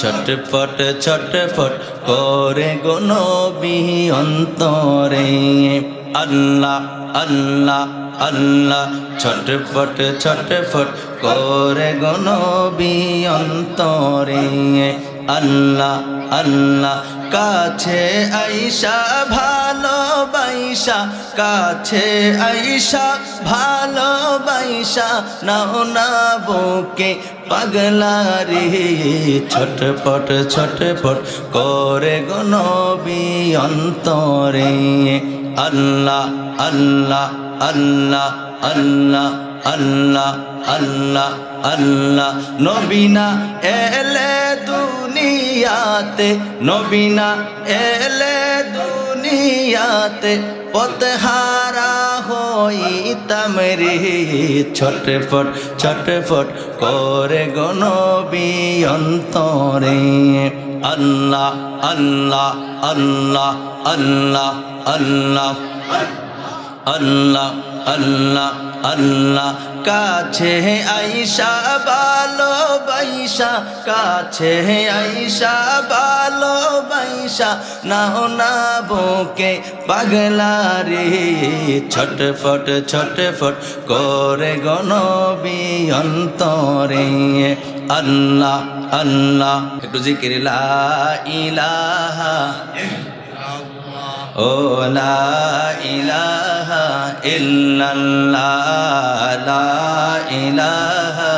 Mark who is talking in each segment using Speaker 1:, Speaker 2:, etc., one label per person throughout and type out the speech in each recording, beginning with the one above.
Speaker 1: ছটফট ছটফট করে গনবি অন্তরে। আল্লাহ আল্লাহ আল্লাহ ছটফট ছটফট করে গনবি অন্তরে। আল্লাহ আল্লাহ, কাছে আইসা ভালোবাইসা কাছে আইসা, ভালোবাইসা, নাও না বুকে পাগলা রে ছটপট ছটপট করে গনবি অন্তরে। আল্লাহ আল্লাহ আল্লাহ আল্লাহ আল্লাহ আল্লাহ আল্লাহ। নবীনা এলে দুনিয়াতে নবীনা এলে দুনিয়াতে পথহারা হইতাম রে। ছটফট ছটফট করে গনবি অন্তরে। আল্লাহ আল্লাহ আল্লাহ আল্লাহ আল্লাহ আল্লাহ আল্লাহ। আল্লাহ কাছে আইসা ভালো বাইসা কাছে আইসা ভালো বাইসা নাও না বুকে পাগলা রে। ছটফট ছটফট করে গনবি অন্তরে। আল্লাহ আল্লাহ। একটু জিকির ইলাহা। ও লা ইলাহা ইল্লাল্লাহ, লা ইলাহা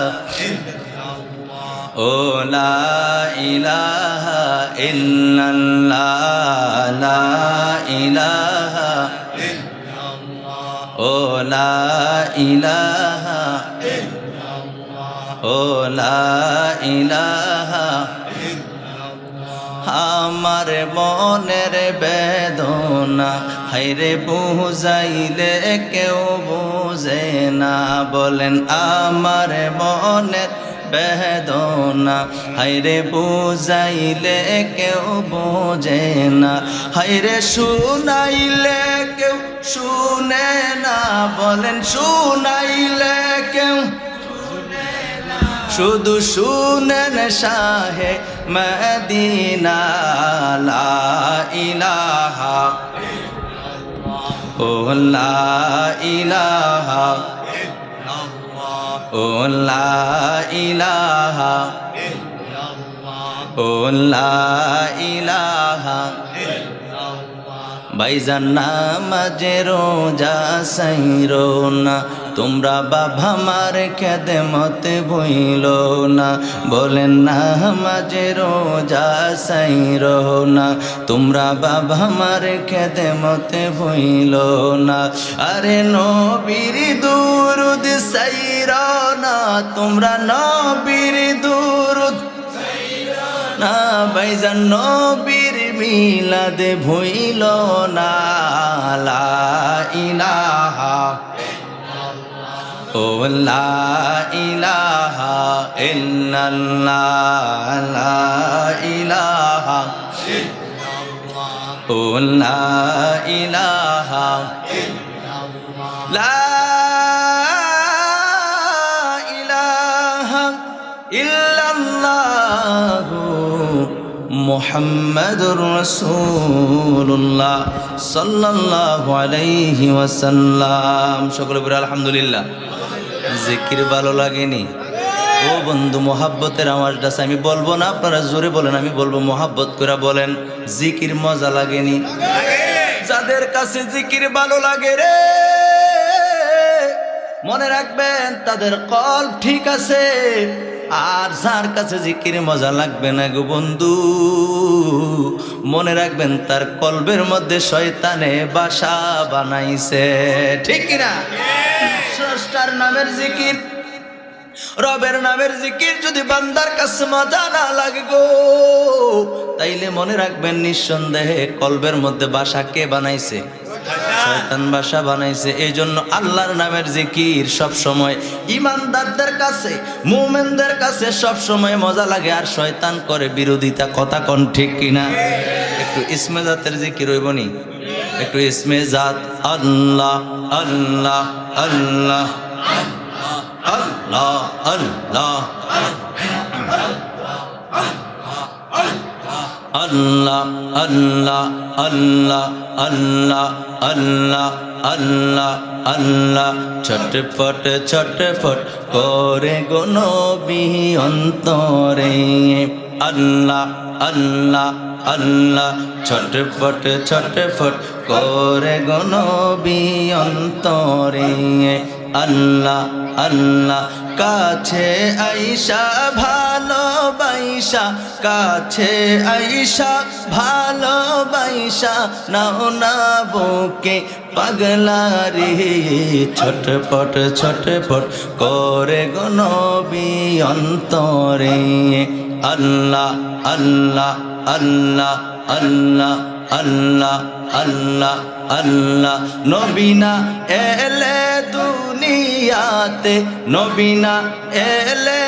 Speaker 1: ও লা ইলাহা ইল্লাল্লাহ, লা ইলাহা ও লা ইলাহা ও লা ইলাহা আমার মনের বেদনা হাইরে বুঝাইলে কেউ বুঝে না। বলেন, আমার মনের বেদনা হাইরে বুঝাইলে কেউ বোঝে না। হাইরে শুনাইলে কেউ শুনে না। বলেন, শুনাইলে শুধু শুনেন শাহে মদিনা লা ইলাহা ইলাহা ইলাহা ইলাহা বাইজান নামাজে রোজা সাইরো না। তোমরা বাবা মার খেদে মতে বইল না। বলেন নামাজে রোজা সাইরো না। তোমরা বাবা মার খেদে মতে বইল না। আরে নবীর দুরুদ সাইর না। তোমরা নবীর দুরুদ না। বাইজান নবীর মিলাদে ভইল না ইলাহা ও লা ইলাহা ইল্লাল্লাহ লা ইলাহা ও লা ইলাহা লা মুহাম্মাদুর রাসূলুল্লাহ সাল্লাল্লাহু আলাইহি ওয়াসাল্লাম। সকলে বলে আলহামদুলিল্লাহ। জিকির ভালো লাগেনি। ও বন্ধু, মোহাব্বতের আওয়াজটা আমি বলব না, আপনারা জোরে বলেন, আমি বলব মোহাব্বত করে বলেন, জিকির মজা লাগেনি। যাদের কাছে জিকির ভালো লাগে রে, মনে রাখবেন, তাদের কল ঠিক আছে। আর যার কাছে জিকির মজা লাগবে না গো বন্ধু, মনে রাখবেন তার কলবের মধ্যে শয়তানে বাসা বানাইছে। ঠিক কিনা? স্রষ্টার নামের জিকির, রবের নামের জিকির যদি বান্দার কাছে মজা না লাগবো তাইলে মনে রাখবেন নিঃসন্দেহে কলবের মধ্যে বাসা কে বানাইছে? শয়তান বাসা বানাইছে। এই জন্য আল্লাহর নামের জিকির সব সময় ইমানদারদের কাছে, মুমেনদের কাছে সব সময় মজা লাগে। আর শয়তান করে বিরোধিতা, কথা কোন ঠিক কিনা? একটু ইসমে জাতের জিকির হইবনি একটু ইসমে জাত। আল্লাহ আল্লাহ আল্লাহ আল্লাহ আল্লাহ। আল্লাহ আল্লাহ আল্লাহ আল্লাহ আল্লাহ আল্লাহ আল্লাহ। ছটফট ছটফট করে গো নবী অন্তরে। আল্লাহ আল্লাহ আল্লাহ। ছটফট ছটফট করে গো নবী অন্তরে। আল্লাহ আল্লাহ। কাছে আইসা ভালোবাইসা কাছে আইসা, ভালোবাইসা, নাও না বুকে পাগলারি, ছটপট ছটপট করে গনবি অন্তরে। আল্লাহ আল্লাহ আল্লাহ আল্লাহ আল্লাহ আল্লাহ আল্লাহ। নবীনা এলে দুনিয়াতে নবীনা এলে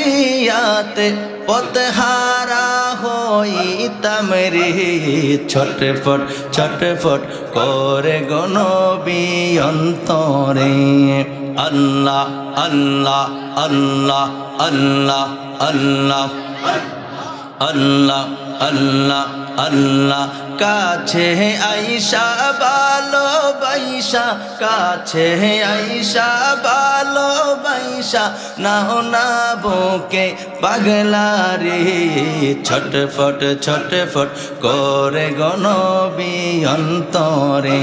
Speaker 1: দুনিয়াতে পতহারা হইতাম রে। ছটফট ছটফট করে গনবি অন্তরে। আল্লাহ আল্লাহ আল্লাহ আল্লাহ আল্লাহ আল্লাহ আল্লাহ আল্লাহ, কাছে আইসা ভালো বাইসা কাছে আইসা ভালো বাইসা নাও না বোকে পাগলা রে, ছটফট ছটফট করে গণবি অন্তরে।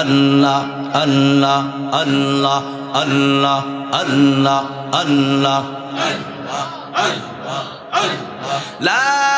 Speaker 1: আল্লাহ আল্লাহ আল্লাহ আল্লাহ আল্লাহ আল্লাহ আল্লাহ আল্লাহ আল্লাহ।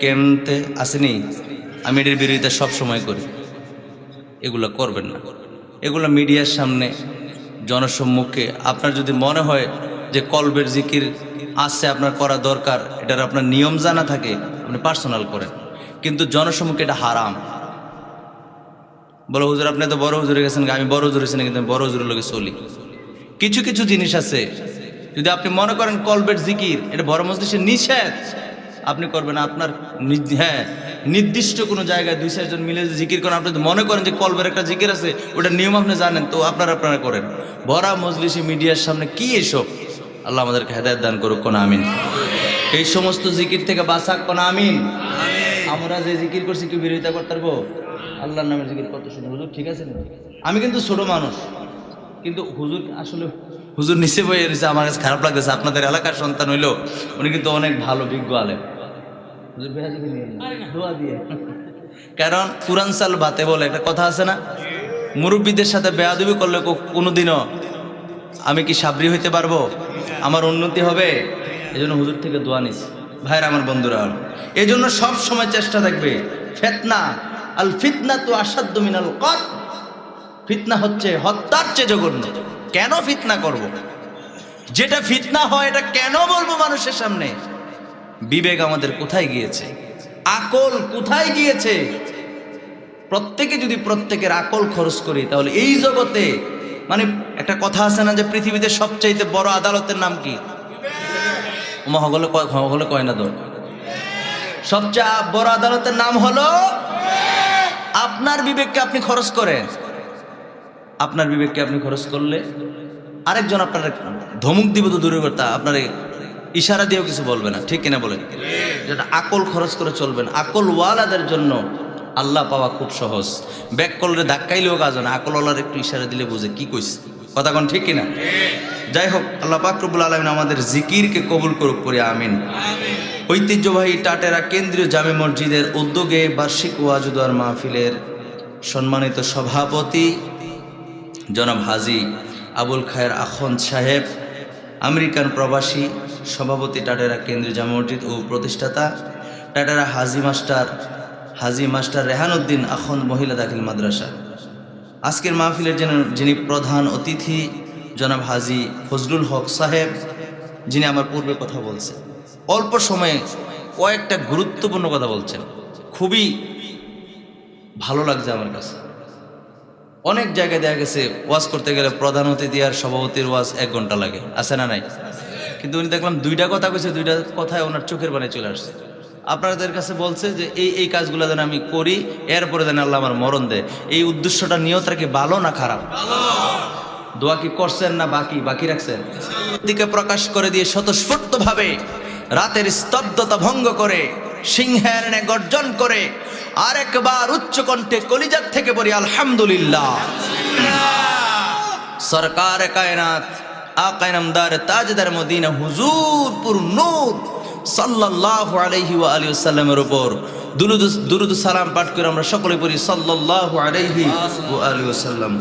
Speaker 1: কেমতে আসেনি, আমি এটির বিরোধিতা সব সময় করি। এগুলো করবেন না। এগুলো মিডিয়ার সামনে জনসম্মুখে আপনার যদি মনে হয় যে কলবের জিকির আছে, আপনার করা দরকার, এটার আপনার নিয়ম জানা থাকে, আপনি পার্সোনাল করেন। কিন্তু জনসম্মুখে এটা হারাম। বলো, হুজুর, আপনি তো বড় হুজুরে গেছেন আমি বড় হুজুর হয়েছেন কিন্তু বড় হুজুরের লোকে চলি। কিছু কিছু জিনিস আছে। যদি আপনি মনে করেন কলবের জিকির, এটা বড় মজলিসের নিষেধ আপনি করবেন আপনার হ্যাঁ নির্দিষ্ট কোনো জায়গায় দুই চারজন মিলে যে জিকির করেন আপনি মনে করেন যে কলবের একটা জিকির আছে ওটা নিয়ম আপনি জানেন তো আপনারা আপনারা করেন। বড়া মজলিসি মিডিয়ার সামনে কি এসব? আল্লাহ আমাদেরকে হেদায়ত দান করুক কোন আমিন। এই সমস্ত জিকির থেকে বাঁচাক কোন আমিন? আমরা যে জিকির করছি কি বিরোধিতা করতে পারব? আল্লাহর নামের জিকির কত শুনে হুজুর ঠিক আছে না? আমি কিন্তু ছোট মানুষ কিন্তু হুজুর আসলে হুজুর নিচে বয়ে রয়েছে আমার কাছে খারাপ লাগতেছে আপনাদের এলাকার সন্তান হইল উনি কিন্তু অনেক ভালো বিজ্ঞ আলেম। কারণ পুরান সাল বাতে বলে একটা কথা আছে না? মুরব্বীদের সাথে বেয়াদবি করলে কোনোদিনও আমি কি সাবরি হইতে পারব? আমার উন্নতি হবে? এই জন্য হুজুর থেকে দোয়া নিস। ভাইরা আমার বন্ধুরা এই জন্য সব সময় চেষ্টা থাকবে। ফেতনা আল ফিতনা তো আসাধ্য মিনাল কত ফিতনা হচ্ছে হত্যার চেয়ে জঘন্য। কেন ফিতনা করব। যেটা ফিতনা হয় এটা কেন বলব মানুষের সামনে? বিবেক আমাদের কোথায় গিয়েছে? আকল কোথায় গিয়েছে? প্রত্যেকে যদি প্রত্যেকের আকল খরচ করি, তাহলে এই জগতে মানে একটা কথা আছে না যে পৃথিবীতে সবচাইতে বড় আদালতের নাম কি? মহগলে মহগলে কয় না তো? সবচেয়ে বড় আদালতের নাম হলো আপনার বিবেককে আপনি খরচ করেন। আপনার বিবেককে আপনি খরচ করলে আরেকজন আপনার ধমক দিব তো দূরে কথা, আপনার ইশারা দিয়েও কিছু বলবে না, ঠিক কিনা বলেন? যেটা আকল খরচ করে চলবেন আকল ওয়ালাদের জন্য আল্লাহ পাওয়া খুব সহজ। ব্যাক করলে ধাক্কাইলেও কাজ না। আকল ওয়ালার একটু ইশারা দিলে বুঝে, কি কইছে কথা কোন, ঠিক কিনা? যাই হোক, আল্লাহ পাকরবুল আলমিন আমাদের জিকিরকে কবুল করুক করে আমিন। ঐতিহ্যবাহী টাটেরা কেন্দ্রীয় জামে মসজিদের উদ্যোগে বার্ষিক ওয়াজুদার মাহফিলের সম্মানিত সভাপতি জনাব হাজি আবুল খায়ের আখন্দ সাহেব, আমেরিকান প্রবাসী সভাপতি টাটেরা কেন্দ্রীয় জামে মসজিদ ও প্রতিষ্ঠাতা টাটেরা হাজি মাস্টার হাজি মাস্টার রেহানুদ্দিন আখন্দ মহিলা দাখিল মাদ্রাসা। আজকের মাহফিলের যিনি প্রধান অতিথি, জনাব হাজি ফজলুল হক সাহেব, যিনি আমার পূর্বে কথা বলছেন। অল্প সময়ে কয়েকটা গুরুত্বপূর্ণ কথা বলছেন। খুবই ভালো লাগছে আমার কাছে। অনেক জায়গায় দেখা গেছে ওয়াজ করতে গেলে প্রধান অতিথি আর সভাপতির ওয়াজ এক ঘণ্টা লাগে। আছে না নাই? কিন্তু উনি দেখলাম দুইটা কথা কইছে, দুইটা কথায় ওনার চোখের বানে চলে আসছে। আপনাদের কাছে বলছে যে এই এই কাজগুলো যেন আমি করি, এরপরে যেন আল্লাহ আমার মরণ দেয়। এই উদ্দেশ্যটা নিয়তটা কি ভালো না খারাপ? দোয়া কি করছেন না বাকি বাকি রাখছেন? দিকে প্রকাশ করে দিয়ে স্বতঃস্ফূর্ত ভাবে রাতের স্তব্ধতা ভঙ্গ করে, সিংহের গর্জন করে, আরেকবার উচ্চ কণ্ঠে কলিজার থেকে বলি, আলহামদুলিল্লাহ। সরকার কায়নাত আকায় নামদার তাজদার মদিনা হুজুরপুর নূর ওয়া আলিহি ওয়াসাল্লামের উপর। দুরুদ দুরুদ সালাম পাঠ করে আমরা সকলে পড়ি ওয়া আলিহি ওয়াসাল্লাম।